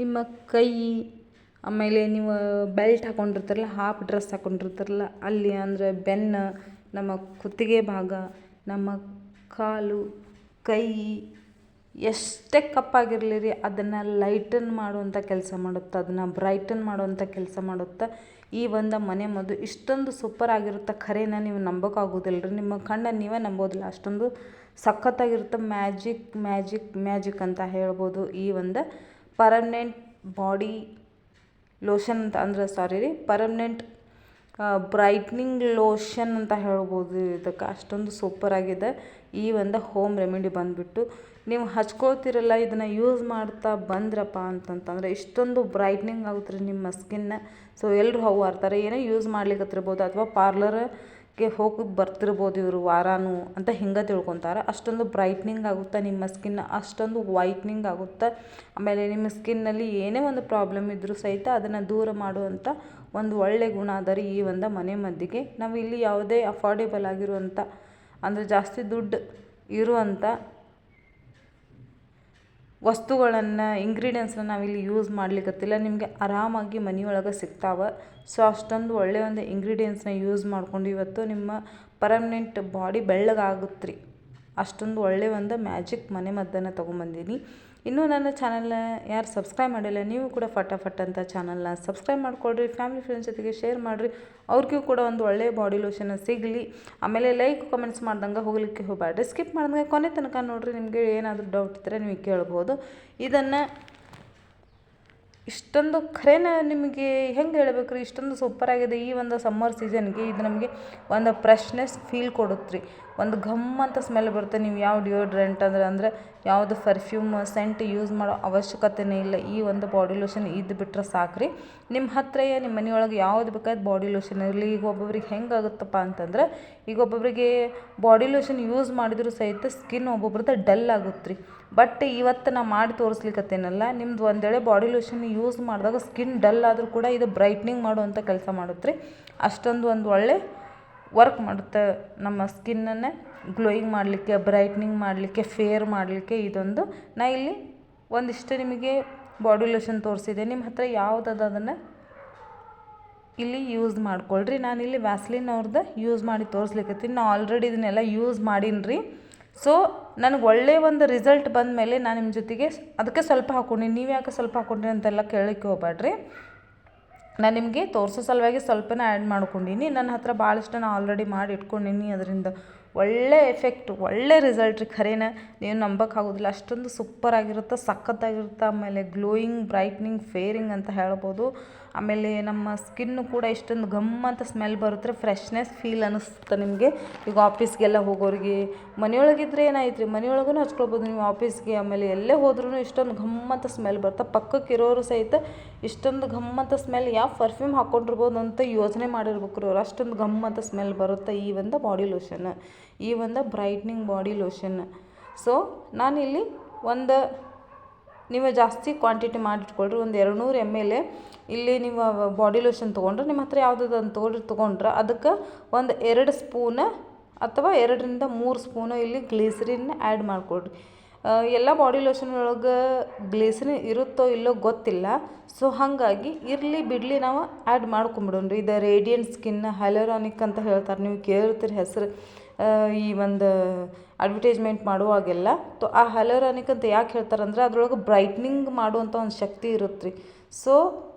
ನಿಮ್ಮ ಕೈ, ಆಮೇಲೆ ನೀವು ಬೆಲ್ಟ್ ಹಾಕ್ಕೊಂಡಿರ್ತಾರಲ್ಲ ಹಾಫ್ ಡ್ರೆಸ್ ಹಾಕ್ಕೊಂಡಿರ್ತಾರಲ್ಲ ಅಲ್ಲಿ ಅಂದರೆ ಬೆನ್ನು, ನಮ್ಮ ಕುತ್ತಿಗೆ ಭಾಗ, ನಮ್ಮ ಕಾಲು, ಕೈ, ಎಷ್ಟೇ ಕಪ್ಪಾಗಿರಲಿ ರೀ, ಅದನ್ನು ಲೈಟನ್ ಮಾಡುವಂಥ ಕೆಲಸ ಮಾಡುತ್ತೆ, ಅದನ್ನು ಬ್ರೈಟನ್ ಮಾಡುವಂಥ ಕೆಲಸ ಮಾಡುತ್ತೆ. ಈ ಒಂದು ಮನೆ ಮದ್ದು ಇಷ್ಟೊಂದು ಸೂಪರ್ ಆಗಿರುತ್ತೆ, ಖರೇನ ನೀವು ನಂಬೋಕ್ಕಾಗೋದಿಲ್ಲ ರೀ. ನಿಮ್ಮ ಕಣ್ಣ ನೀವೇ ನಂಬೋದಿಲ್ಲ, ಅಷ್ಟೊಂದು ಸಖತ್ತಾಗಿರುತ್ತೆ ಮ್ಯಾಜಿಕ್ ಮ್ಯಾಜಿಕ್ ಮ್ಯಾಜಿಕ್ ಅಂತ ಹೇಳ್ಬೋದು ಈ ಒಂದು. ಪರ್ಮನೆಂಟ್ ಬಾಡಿ ಲೋಷನ್ ಅಂತ ಅಂದ್ರೆ ಸಾರಿ ರೀ, ಪರ್ಮನೆಂಟ್ ಬ್ರೈಟ್ನಿಂಗ್ ಲೋಷನ್ ಅಂತ ಹೇಳ್ಬೋದು. ಇದಕ್ಕೆ ಅಷ್ಟೊಂದು ಸೂಪರ್ ಆಗಿದೆ. ಈ ಒಂದು ಹೋಮ್ ರೆಮಿಡಿ ಬಂದುಬಿಟ್ಟು ನೀವು ಹಚ್ಕೊಳ್ತಿರಲ್ಲ, ಇದನ್ನು ಯೂಸ್ ಮಾಡ್ತಾ ಬಂದ್ರಪ್ಪ ಅಂತಂತಂದರೆ ಇಷ್ಟೊಂದು ಬ್ರೈಟ್ನಿಂಗ್ ಆಗುತ್ತೆ ರೀ ನಿಮ್ಮ ಸ್ಕಿನ್ನ ಸೊ ಎಲ್ಲರೂ ಹರ್ತಾರೆ ಏನೇ ಯೂಸ್ ಮಾಡ್ಲಿಕ್ಕತ್ತಿರ್ಬೋದು ಅಥವಾ ಪಾರ್ಲರ್ಗೆ ಹೋಗಿ ಬರ್ತಿರ್ಬೋದು ಇವರು ವಾರಾನು ಅಂತ ಹಿಂಗೆ ತಿಳ್ಕೊತಾರೆ. ಅಷ್ಟೊಂದು ಬ್ರೈಟ್ನಿಂಗ್ ಆಗುತ್ತೆ ನಿಮ್ಮ ಸ್ಕಿನ್ ಅಷ್ಟೊಂದು ವೈಟ್ನಿಂಗ್ ಆಗುತ್ತೆ. ಆಮೇಲೆ ನಿಮ್ಮ ಸ್ಕಿನ್ನಲ್ಲಿ ಏನೇ ಒಂದು ಪ್ರಾಬ್ಲಮ್ ಇದ್ದರೂ ಸಹಿತ ಅದನ್ನು ದೂರ ಮಾಡುವಂಥ ಒಂದು ಒಳ್ಳೆಯ ಗುಣ ಅದ ಈ ಒಂದು ಮನೆ ಮದ್ದಿಗೆ. ನಾವು ಇಲ್ಲಿ ಯಾವುದೇ ಅಫೋರ್ಡೆಬಲ್ ಆಗಿರುವಂಥ, ಅಂದರೆ ಜಾಸ್ತಿ ದುಡ್ಡು ಇರುವಂಥ ವಸ್ತುಗಳನ್ನು ಇಂಗ್ರೀಡಿಯೆಂಟ್ಸ್ನ ನಾವಿಲ್ಲಿ ಯೂಸ್ ಮಾಡ್ಲಿಕ್ಕತ್ತಿಲ್ಲ ನಿಮಗೆ ಆರಾಮಾಗಿ ಮನೆಯೊಳಗೆ ಸಿಗ್ತಾವೆ. ಸೊ ಅಷ್ಟೊಂದು ಒಳ್ಳೆಯ ಒಂದು ಇಂಗ್ರೀಡಿಯೆಂಟ್ಸ್ನ ಯೂಸ್ ಮಾಡ್ಕೊಂಡು ಇವತ್ತು ನಿಮ್ಮ ಪರ್ಮನೆಂಟ್ ಬಾಡಿ ಬೆಳ್ಳಗಾಗುತ್ತೆ ರೀ ಅಷ್ಟೊಂದು ಒಳ್ಳೆಯ ಒಂದು ಮ್ಯಾಜಿಕ್ ಮನೆಮದ್ದನ್ನು ತೊಗೊಂಬಂದೀನಿ. ಇನ್ನೂ ನನ್ನ ಚಾನಲ್ನ ಯಾರು ಸಬ್ಸ್ಕ್ರೈಬ್ ಮಾಡಿಲ್ಲ, ನೀವು ಕೂಡ ಫಟಾಫಟ್ ಅಂತ ಚಾನಲ್ನ ಸಬ್ಸ್ಕ್ರೈಬ್ ಮಾಡಿಕೊಡ್ರಿ, ಫ್ಯಾಮಿಲಿ ಫ್ರೆಂಡ್ಸ್ ಜೊತೆಗೆ ಶೇರ್ ಮಾಡಿರಿ. ಅವ್ರಿಗೂ ಕೂಡ ಒಂದು ಒಳ್ಳೆಯ ಬಾಡಿ ಲೋಷನ್ ಸಿಗಲಿ. ಆಮೇಲೆ ಲೈಕ್ ಕಮೆಂಟ್ಸ್ ಮಾಡ್ದಂಗೆ ಹೋಗಲಿಕ್ಕೆ ಹೋಗಬೇಡ್ರಿ ಸ್ಕಿಪ್ ಮಾಡ್ದಂಗೆ ಕೊನೆ ತನಕ ನೋಡಿರಿ, ನಿಮಗೆ ಏನಾದರೂ ಡೌಟ್ ಇದ್ದರೆ ನೀವು ಕೇಳ್ಬೋದು. ಇದನ್ನು ಇಷ್ಟೊಂದು ಖರೇನ ನಿಮಗೆ ಹೆಂಗೆ ಹೇಳ್ಬೇಕು ರೀ ಇಷ್ಟೊಂದು ಸೂಪರಾಗಿದೆ ಈ ಒಂದು ಸಮ್ಮರ್ ಸೀಸನ್ಗೆ ಇದು ನಮಗೆ ಒಂದು ಫ್ರೆಶ್ನೆಸ್ ಫೀಲ್ ಕೊಡುತ್ತೆ ರೀ ಒಂದು ಘಮ್ ಅಂತ ಸ್ಮೆಲ್ ಬರುತ್ತೆ. ನೀವು ಯಾವ ಡಿಯೋಡ್ರೆಂಟ್ ಅಂದ್ರೆ, ಅಂದರೆ ಯಾವುದು ಪರ್ಫ್ಯೂಮ್ ಸೆಂಟ್ ಯೂಸ್ ಮಾಡೋ ಅವಶ್ಯಕತೆನೇ ಇಲ್ಲ. ಈ ಒಂದು ಬಾಡಿ ಲೋಷನ್ ಇದು ಬಿಟ್ಟರೆ ಸಾಕು ರೀ ನಿಮ್ಮ ಹತ್ರ ನಿಮ್ಮ ಮನೆಯೊಳಗೆ ಯಾವ್ದು ಬೇಕಾದ ಬಾಡಿ ಲೋಷನ್ ಇರಲಿ. ಈಗ ಒಬ್ಬೊಬ್ರಿಗೆ ಹೆಂಗಾಗುತ್ತಪ್ಪ ಅಂತಂದ್ರೆ, ಈಗ ಒಬ್ಬೊಬ್ಬರಿಗೆ ಬಾಡಿ ಲೋಷನ್ ಯೂಸ್ ಮಾಡಿದರೂ ಸಹಿತ ಸ್ಕಿನ್ ಒಬ್ಬೊಬ್ರದ್ದು ಡಲ್ ಆಗುತ್ತೆ ರೀ ಬಟ್ ಇವತ್ತು ನಾ ಮಾಡಿ ತೋರಿಸ್ಲಿಕ್ಕತ್ತೇನಲ್ಲ ನಿಮ್ದು ಒಂದೇಳೆ ಬಾಡಿ ಲೋಷನ್ ಯೂಸ್ ಮಾಡಿದಾಗ ಸ್ಕಿನ್ ಡಲ್ ಆದರೂ ಕೂಡ ಇದು ಬ್ರೈಟ್ನಿಂಗ್ ಮಾಡುವಂಥ ಕೆಲಸ ಮಾಡುತ್ತೆ ರೀ ಅಷ್ಟೊಂದು ಒಂದು ಒಳ್ಳೆ ವರ್ಕ್ ಮಾಡುತ್ತೆ ನಮ್ಮ ಸ್ಕಿನ್ನನ್ನು ಗ್ಲೋಯಿಂಗ್ ಮಾಡಲಿಕ್ಕೆ ಬ್ರೈಟ್ನಿಂಗ್ ಮಾಡಲಿಕ್ಕೆ ಫೇರ್ ಮಾಡಲಿಕ್ಕೆ ಇದೊಂದು. ನಾ ಇಲ್ಲಿ ಒಂದಿಷ್ಟು ನಿಮಗೆ ಬಾಡಿ ಲೋಷನ್ ತೋರಿಸಿದೆ. ನಿಮ್ಮ ಹತ್ರ ಯಾವುದದ ಅದನ್ನು ಇಲ್ಲಿ ಯೂಸ್ ಮಾಡ್ಕೊಳ್ರಿ. ನಾನಿಲ್ಲಿ ವ್ಯಾಸ್ಲಿನ್ ಅವ್ರದ್ದು ಯೂಸ್ ಮಾಡಿ ತೋರಿಸ್ಲಿಕ್ಕತ್ತೀನಿ ನಾ ಆಲ್ರೆಡಿ ಇದನ್ನೆಲ್ಲ ಯೂಸ್ ಮಾಡೀನಿ ರೀ ಸೊ ನನಗೆ ಒಳ್ಳೆಯ ಒಂದು ರಿಸಲ್ಟ್ ಬಂದ ಮೇಲೆ ನಾನು ನಿಮ್ಮ ಜೊತೆಗೆ ಅದಕ್ಕೆ ಸ್ವಲ್ಪ ಹಾಕ್ಕೊಂಡೀನಿ ನೀವು ಯಾಕೆ ಸ್ವಲ್ಪ ಹಾಕ್ಕೊಂಡ್ರಿ ಅಂತೆಲ್ಲ ಕೇಳಲಿಕ್ಕೆ ಹೋಗಬೇಡ್ರಿ ನಾನು ನಿಮಗೆ ತೋರಿಸೋ ಸಲುವಾಗಿ ಸ್ವಲ್ಪನೇ ಆ್ಯಡ್ ಮಾಡ್ಕೊಂಡೀನಿ. ನನ್ನ ಹತ್ರ ಭಾಳಷ್ಟು ನಾನು ಆಲ್ರೆಡಿ ಮಾಡಿ ಇಟ್ಕೊಂಡೀನಿ ಅದರಿಂದ. ಒಳ್ಳೆ ಎಫೆಕ್ಟ್ ಒಳ್ಳೆ ರಿಸಲ್ಟ್ ರೀ. ಖರೇನ, ನೀವು ನಂಬೋಕ್ಕಾಗೋದಿಲ್ಲ. ಅಷ್ಟೊಂದು ಸೂಪರ್ ಆಗಿರುತ್ತೆ, ಸಖತ್ತಾಗಿರುತ್ತೆ. ಆಮೇಲೆ ಗ್ಲೋಯಿಂಗ್ ಬ್ರೈಟ್ನಿಂಗ್ ಫೇರಿಂಗ್ ಅಂತ ಹೇಳ್ಬೋದು. ಆಮೇಲೆ ನಮ್ಮ ಸ್ಕಿನ್ನು ಕೂಡ ಇಷ್ಟೊಂದು ಘಮ್ ಅಂತ ಸ್ಮೆಲ್ ಬರುತ್ತೆ. ಫ್ರೆಶ್ನೆಸ್ ಫೀಲ್ ಅನ್ನಿಸುತ್ತೆ ನಿಮಗೆ. ಈಗ ಆಫೀಸ್ಗೆಲ್ಲ ಹೋಗೋರಿಗೆ, ಮನೆಯೊಳಗಿದ್ರೆ ಏನಾಯ್ತು ರೀ ಮನೆಯೊಳಗೂ ಹಚ್ಕೊಳ್ಬೋದು ನೀವು ಆಫೀಸ್ಗೆ ಆಮೇಲೆ ಎಲ್ಲೇ ಹೋದ್ರೂ ಇಷ್ಟೊಂದು ಘಮ್ ಅಂತ ಸ್ಮೆಲ್ ಬರುತ್ತೆ. ಪಕ್ಕಕ್ಕೆ ಇರೋರು ಸಹಿತ ಇಷ್ಟೊಂದು ಘಮ್ ಅಂತ ಸ್ಮೆಲ್ ಯಾವ ಪರ್ಫ್ಯೂಮ್ ಹಾಕ್ಕೊಂಡಿರ್ಬೋದು ಅಂತ ಯೋಚನೆ ಮಾಡಿರ್ಬೇಕು ರೀ ಅವ್ರು. ಅಷ್ಟೊಂದು ಘಮ್ ಅಂತ ಸ್ಮೆಲ್ ಬರುತ್ತೆ ಈ ಒಂದು ಬಾಡಿ ಲೋಷನ್ ಈ ಒಂದು ಬ್ರೈಟ್ನಿಂಗ್ ಬಾಡಿ ಲೋಷನ್. ಸೊ ನಾನಿಲ್ಲಿ ಒಂದು ನೀವು ಜಾಸ್ತಿ ಕ್ವಾಂಟಿಟಿ ಮಾಡಿಟ್ಕೊಳ್ರಿ, ಒಂದು ಎರಡು ನೂರು ಎಂ ಎಲ್ ಇಲ್ಲಿ ನೀವು ಬಾಡಿ ಲೋಷನ್ ತೊಗೊಂಡ್ರೆ, ನಿಮ್ಮ ಹತ್ರ ಯಾವುದಾದ್ರು ತೊಗೊಂಡ್ರೆ ತೊಗೊಂಡ್ರೆ ಅದಕ್ಕೆ ಒಂದು ಎರಡು ಸ್ಪೂನ ಅಥವಾ ಎರಡರಿಂದ ಮೂರು ಸ್ಪೂನು ಇಲ್ಲಿ ಗ್ಲೀಸರಿನ್ ಆ್ಯಡ್ ಮಾಡಿಕೊಡ್ರಿ ಎಲ್ಲ ಬಾಡಿ ಲೋಷನ್ ಒಳಗೆ ಗ್ಲೀಸರಿನ್ ಇರುತ್ತೋ ಇಲ್ಲೋ ಗೊತ್ತಿಲ್ಲ. ಸೊ ಹಾಗಾಗಿ ಇರಲಿ ಬಿಡಲಿ ನಾವು ಆ್ಯಡ್ ಮಾಡ್ಕೊಂಬಿಡೋಣ್ರಿ. ಇದು ರೇಡಿಯಂಟ್ ಸ್ಕಿನ್, ಹೈಲರಾನಿಕ್ ಅಂತ ಹೇಳ್ತಾರೆ. ನೀವು ಕೇಳಿರ್ತೀರಿ ಹೆಸರು. ಈ ಒಂದು ಅಡ್ವಟೈಸ್ಮೆಂಟ್ ಮಾಡುವಾಗೆಲ್ಲ, ತೊ ಆ ಹಲೋರಾನಿಕ್ ಅಂತ ಯಾಕೆ ಹೇಳ್ತಾರಂದ್ರೆ ಅದರೊಳಗೆ ಬ್ರೈಟ್ನಿಂಗ್ ಮಾಡುವಂಥ ಒಂದು ಶಕ್ತಿ ಇರುತ್ತೆ ರೀ ಸೊ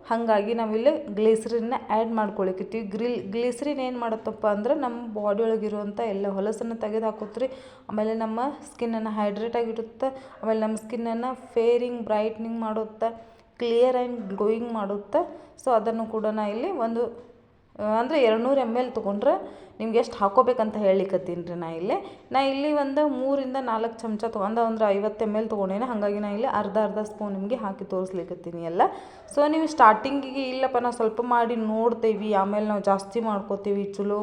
ಹಾಗಾಗಿ ನಾವಿಲ್ಲಿ ಗ್ಲೀಸ್ರಿನ್ನ ಆ್ಯಡ್ ಮಾಡ್ಕೊಳಿಕತ್ತೀವಿ. ಗ್ರಿಲ್ ಗ್ಲೀಸ್ರಿನ್ ಏನು ಮಾಡುತ್ತಪ್ಪ ಅಂದ್ರೆ ನಮ್ಮ ಬಾಡಿ ಒಳಗಿರುವಂಥ ಎಲ್ಲ ಹೊಲಸನ್ನು ತೆಗೆದು ಹಾಕುತ್ತೆ ರೀ ಆಮೇಲೆ ನಮ್ಮ ಸ್ಕಿನ್ನನ್ನು ಹೈಡ್ರೇಟ್ ಆಗಿಡುತ್ತೆ ಆಮೇಲೆ ನಮ್ಮ ಸ್ಕಿನ್ನನ್ನು ಫೇರಿಂಗ್ ಬ್ರೈಟ್ನಿಂಗ್ ಮಾಡುತ್ತೆ. ಕ್ಲಿಯರ್ ಆ್ಯಂಡ್ ಗ್ಲೋಯಿಂಗ್ ಮಾಡುತ್ತೆ. ಸೊ ಅದನ್ನು ಕೂಡ ನಾ ಇಲ್ಲಿ ಒಂದು ಅಂದರೆ ಎರಡು ನೂರು ಎಂ ಎಲ್ ತೊಗೊಂಡ್ರೆ ನಿಮ್ಗೆ ಎಷ್ಟು ಹಾಕೋಬೇಕಂತ ಹೇಳಿಕತ್ತೀನಿ ರೀ ನಾ ಇಲ್ಲಿ. ನಾ ಇಲ್ಲಿ ಒಂದು ಮೂರಿಂದ ನಾಲ್ಕು ಚಮಚ ತೊಗೊಂಡು ಅಂದ್ರೆ ಐವತ್ತು ಎಂ ಎಲ್ ತೊಗೊಂಡೇನೆ, ಹಾಗಾಗಿ ನಾ ಇಲ್ಲಿ ಅರ್ಧ ಅರ್ಧ ಸ್ಪೂನ್ ನಿಮಗೆ ಹಾಕಿ ತೋರಿಸ್ಲಿಕ್ಕತ್ತೀನಿ ಎಲ್ಲ. ಸೊ ನೀವು ಸ್ಟಾರ್ಟಿಂಗಿಗೆ ಇಲ್ಲಪ್ಪ ನಾವು ಸ್ವಲ್ಪ ಮಾಡಿ ನೋಡ್ತೇವೆ, ಆಮೇಲೆ ನಾವು ಜಾಸ್ತಿ ಮಾಡ್ಕೋತೀವಿ, ಚಲೋ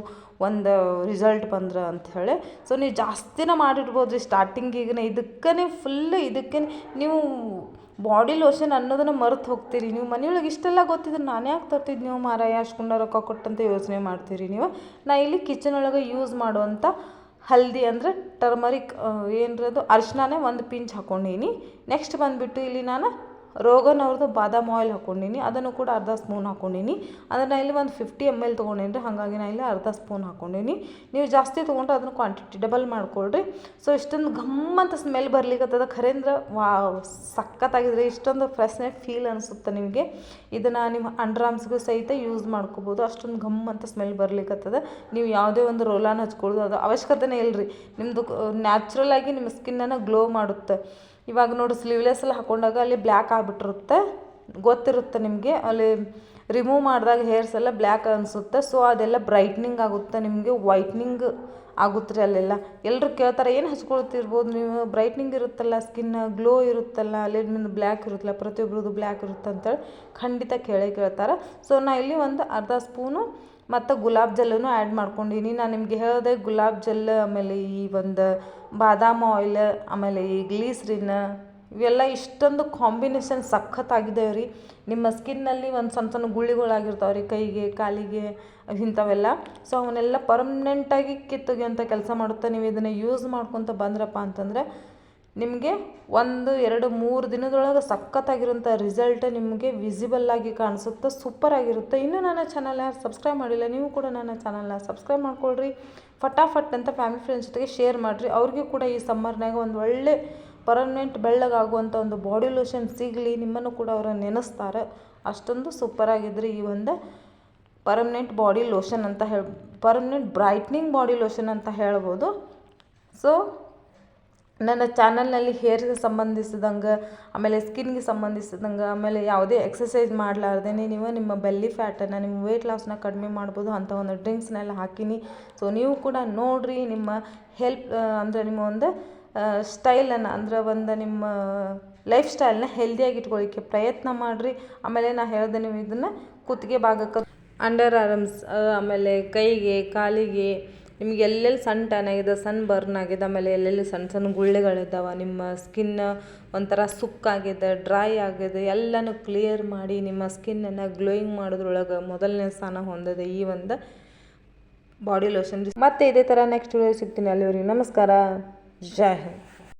ಒಂದು ರಿಸಲ್ಟ್ ಬಂದ್ರೆ ಅಂಥೇಳಿ. ಸೊ ನೀವು ಜಾಸ್ತಿನ ಮಾಡಿರ್ಬೋದು ರೀ ಸ್ಟಾರ್ಟಿಂಗಿಗೆ ನೀವು ಫುಲ್ ಇದಕ್ಕೆ ನೀವು ಬಾಡಿ ಲೋಷನ್ ಅನ್ನೋದನ್ನು ಮರೆತು ಹೋಗ್ತೀರಿ. ನೀವು ಮನೆಯೊಳಗೆ ಇಷ್ಟೆಲ್ಲ ಗೊತ್ತಿದ್ರೆ ನಾನು ಯಾಕೆ ತರ್ತಿದ್ದು ನೀವು ಮಾರಾಯ? ಅಷ್ಟು ರೊಕ್ಕ ಕೊಟ್ಟಂತ ಯೋಚನೆ ಮಾಡ್ತೀರಿ ನೀವು. ನಾ ಇಲ್ಲಿ ಕಿಚನ್ ಒಳಗೆ ಯೂಸ್ ಮಾಡುವಂಥ ಹಲ್ದಿ ಅಂದರೆ ಟರ್ಮರಿಕ್ ಏನರದು ಅರ್ಶಿನೇ ಒಂದು ಪಿಂಚ್ ಹಾಕ್ಕೊಂಡೀನಿ ನೆಕ್ಸ್ಟ್ ಬಂದುಬಿಟ್ಟು ಇಲ್ಲಿ ನಾನು ರೋಗನ್ ಅವ್ರದ್ದು ಬಾದಾಮ್ ಆಯಿಲ್ ಹಾಕ್ಕೊಂಡಿನಿ, ಅದನ್ನು ಕೂಡ ಅರ್ಧ ಸ್ಪೂನ್ ಹಾಕ್ಕೊಂಡಿನಿ. ಅದನ್ನು ಇಲ್ಲಿ ಒಂದು ಫಿಫ್ಟಿ ಎಂ ಎಲ್ ತೊಗೊಂಡೇನಿ ರೀ ಹಾಗಾಗಿ ನಾನು ಇಲ್ಲಿ ಅರ್ಧ ಸ್ಪೂನ್ ಹಾಕ್ಕೊಂಡಿನಿ. ನೀವು ಜಾಸ್ತಿ ತೊಗೊಂಡ್ರೆ ಅದನ್ನು ಕ್ವಾಂಟಿಟಿ ಡಬಲ್ ಮಾಡ್ಕೊಳ್ರಿ. ಸೊ ಇಷ್ಟೊಂದು ಘಮ್ ಅಂತ ಸ್ಮೆಲ್ ಬರ್ಲಿಕ್ಕತ್ತದ ಖರೇಂದ್ರ ವಾ, ಸಖತ್ತಾಗಿದ್ರೆ ಇಷ್ಟೊಂದು ಫ್ರೆಶ್ನೆ ಫೀಲ್ ಅನಿಸುತ್ತೆ ನಿಮಗೆ. ಇದನ್ನು ನಿಮ್ಮ ಅಂಡ್ರಾಮ್ಸ್ಗೂ ಸಹಿತ ಯೂಸ್ ಮಾಡ್ಕೋಬೋದು. ಅಷ್ಟೊಂದು ಘಮ್ ಅಂತ ಸ್ಮೆಲ್ ಬರ್ಲಿಕ್ಕತ್ತದ ನೀವು ಯಾವುದೇ ಒಂದು ರೋಲಾನ ಹಚ್ಕೊಳ್ಳೋದು ಅದು ಅವಶ್ಯಕತೆನೇ ಇಲ್ಲ ರೀ ನಿಮ್ಮದು ನ್ಯಾಚುರಲ್ ಆಗಿ ನಿಮ್ಮ ಸ್ಕಿನ್ನನ್ನು ಗ್ಲೋ ಮಾಡುತ್ತೆ. ಇವಾಗ ನೋಡಿ ಸ್ಲೀವ್ಲೆಸ್ಸಲ್ಲಿ ಹಾಕೊಂಡಾಗ ಅಲ್ಲಿ ಬ್ಲ್ಯಾಕ್ ಆಗಿಬಿಟ್ಟಿರುತ್ತೆ. ಗೊತ್ತಿರುತ್ತೆ ನಿಮಗೆ. ಅಲ್ಲಿ ರಿಮೂವ್ ಮಾಡಿದಾಗ ಹೇರ್ಸ್ ಎಲ್ಲ ಬ್ಲ್ಯಾಕ್ ಅನಿಸುತ್ತೆ. ಸೊ ಅದೆಲ್ಲ ಬ್ರೈಟ್ನಿಂಗ್ ಆಗುತ್ತೆ. ನಿಮಗೆ ವೈಟ್ನಿಂಗ್ ಆಗುತ್ತೆ ರೀ ಅಲ್ಲೆಲ್ಲ. ಎಲ್ಲರೂ ಕೇಳ್ತಾರೆ, ಏನು ಹಚ್ಕೊಳ್ತಿರ್ಬೋದು ನೀವು? ಬ್ರೈಟ್ನಿಂಗ್ ಇರುತ್ತಲ್ಲ ಸ್ಕಿನ್ ಗ್ಲೋ ಇರುತ್ತಲ್ಲ ಅಲ್ಲಿ ನಿಮ್ಮದು ಬ್ಲ್ಯಾಕ್ ಇರುತ್ತಲ್ಲ ಪ್ರತಿಯೊಬ್ಬರದ್ದು ಬ್ಲ್ಯಾಕ್ ಇರುತ್ತೆ ಅಂತೇಳಿ ಖಂಡಿತ ಕೇಳೇ ಕೇಳ್ತಾರೆ. ಸೊ ನಾ ಇಲ್ಲಿ ಒಂದು ಅರ್ಧ ಸ್ಪೂನು ಮತ್ತು ಗುಲಾಬ್ ಜಲ್ಲನ್ನು ಆ್ಯಡ್ ಮಾಡ್ಕೊಂಡಿನಿ ನಾನು ನಿಮಗೆ ಹೇಳಿದೆ, ಗುಲಾಬ್ ಜಲ್ ಆಮೇಲೆ ಈ ಒಂದು ಬಾದಾಮ್ ಆಯಿಲ್ ಆಮೇಲೆ ಈ ಗ್ಲೀಸ್ರಿನ್ ಇವೆಲ್ಲ ಇಷ್ಟೊಂದು ಕಾಂಬಿನೇಷನ್ ಸಖತ್ತಾಗಿದ್ದಾವೆ ರೀ. ನಿಮ್ಮ ಸ್ಕಿನ್ನಲ್ಲಿ ಒಂದು ಸಣ್ಣ ಸಣ್ಣ ಗುಳ್ಳಿಗಳಾಗಿರ್ತಾವೆ ರೀ, ಕೈಗೆ, ಕಾಲಿಗೆ, ಇಂಥವೆಲ್ಲ. ಸೊ ಅವನ್ನೆಲ್ಲ ಪರ್ಮನೆಂಟಾಗಿ ಕಿತ್ತೊಗೆಯುವಂಥ ಕೆಲಸ ಮಾಡುತ್ತೆ ನೀವು ಇದನ್ನು ಯೂಸ್ ಮಾಡ್ಕೊತ ಬಂದ್ರಪ್ಪ ಅಂತಂದರೆ, ನಿಮಗೆ ಒಂದು, ಎರಡು, ಮೂರು ದಿನದೊಳಗೆ ಸಖತ್ತಾಗಿರೋಂಥ ರಿಸಲ್ಟ್ ನಿಮಗೆ ವಿಸಿಬಲ್ ಆಗಿ ಕಾಣಿಸುತ್ತೆ ಸೂಪರ್ ಆಗಿರುತ್ತೆ. ಇನ್ನೂ ನನ್ನ ಚಾನಲ್ನ ಸಬ್ಸ್ಕ್ರೈಬ್ ಮಾಡಿಲ್ಲ, ನೀವು ಕೂಡ ನನ್ನ ಚಾನಲ್ನ ಸಬ್ಸ್ಕ್ರೈಬ್ ಮಾಡ್ಕೊಳ್ರಿ. ಫಟಾಫಟ್ ಅಂತ ಫ್ಯಾಮಿಲಿ ಫ್ರೆಂಡ್ಸ್ ಜೊತೆಗೆ ಶೇರ್ ಮಾಡಿರಿ. ಅವ್ರಿಗೂ ಕೂಡ ಈ ಸಮ್ಮರ್ನಾಗ ಒಂದು ಒಳ್ಳೆ ಪರ್ಮನೆಂಟ್ ಬೆಳ್ಳಗಾಗುವಂಥ ಒಂದು ಬಾಡಿ ಲೋಷನ್ ಸಿಗಲಿ, ನಿಮ್ಮನ್ನು ಕೂಡ ಅವರು ನೆನೆಸ್ತಾರೆ. ಅಷ್ಟೊಂದು ಸೂಪರಾಗಿದ್ರಿ ಈ ಒಂದು ಪರ್ಮನೆಂಟ್ ಬಾಡಿ ಲೋಷನ್ ಅಂತ ಹೇಳಿ ಪರ್ಮನೆಂಟ್ ಬ್ರೈಟ್ನಿಂಗ್ ಬಾಡಿ ಲೋಷನ್ ಅಂತ ಹೇಳ್ಬೋದು. ಸೊ ನನ್ನ ಚಾನಲ್ನಲ್ಲಿ ಹೇರ್ಗೆ ಸಂಬಂಧಿಸಿದಂಗೆ, ಆಮೇಲೆ ಸ್ಕಿನ್ಗೆ ಸಂಬಂಧಿಸಿದಂಗೆ, ಆಮೇಲೆ ಯಾವುದೇ ಎಕ್ಸಸೈಸ್ ಮಾಡಲಾರ್ದೇ ನೀವು ನಿಮ್ಮ ಬೆಲ್ಲಿ ಫ್ಯಾಟನ್ನು ನಿಮ್ಮ ವೆಯ್ಟ್ ಲಾಸ್ನ ಕಡಿಮೆ ಮಾಡ್ಬೋದು ಅಂಥ ಒಂದು ಡ್ರಿಂಕ್ಸ್ನೆಲ್ಲ ಹಾಕೀನಿ. ಸೊ ನೀವು ಕೂಡ ನೋಡಿರಿ ನಿಮ್ಮ ಹೆಲ್ಪ್ ಅಂದರೆ ನಿಮ್ಮ ಒಂದು ಸ್ಟೈಲನ್ನು ಅಂದ್ರೆ ಒಂದು ನಿಮ್ಮ ಲೈಫ್ ಸ್ಟೈಲ್ನ ಹೆಲ್ದಿಯಾಗಿ ಇಟ್ಕೊಳ್ಳಿಕ್ಕೆ ಪ್ರಯತ್ನ ಮಾಡಿರಿ. ಆಮೇಲೆ ನಾ ಹೇಳ್ದೆ ನೀವು ಇದನ್ನು ಕುತ್ತಿಗೆ ಭಾಗಕ್ಕೆ. ಅಂಡರ್ ಆರ್ಮ್ಸ್ ಆಮೇಲೆ ಕೈಗೆ, ಕಾಲಿಗೆ, ನಿಮ್ಗೆ ಎಲ್ಲೆಲ್ಲಿ ಸಣ್ಣ ಟ್ಯಾನ್ ಆಗಿದೆ ಸಣ್ಣ ಬರ್ನ್ ಆಗಿದೆ, ಆಮೇಲೆ ಎಲ್ಲೆಲ್ಲಿ ಸಣ್ಣ ಸಣ್ಣ ಗುಳ್ಳೆಗಳಿದ್ದಾವೆ ನಿಮ್ಮ ಸ್ಕಿನ್ ಒಂಥರ ಸುಕ್ಕಾಗಿದೆ ಡ್ರೈ ಆಗಿದೆ, ಎಲ್ಲನೂ ಕ್ಲಿಯರ್ ಮಾಡಿ ನಿಮ್ಮ ಸ್ಕಿನ್ನನ್ನು ಗ್ಲೋಯಿಂಗ್ ಮಾಡೋದ್ರೊಳಗೆ ಮೊದಲನೇ ಸ್ಥಾನ ಹೊಂದಿದೆ ಈ ಒಂದು ಬಾಡಿ ಲೋಷನ್ ಮತ್ತೆ ಇದೇ ಥರ ನೆಕ್ಸ್ಟ್ ವಿಡಿಯೋ ಸಿಗ್ತೀನಿ ಅಲ್ಲಿವರೆಗೆ. ನಮಸ್ಕಾರ. Жегель.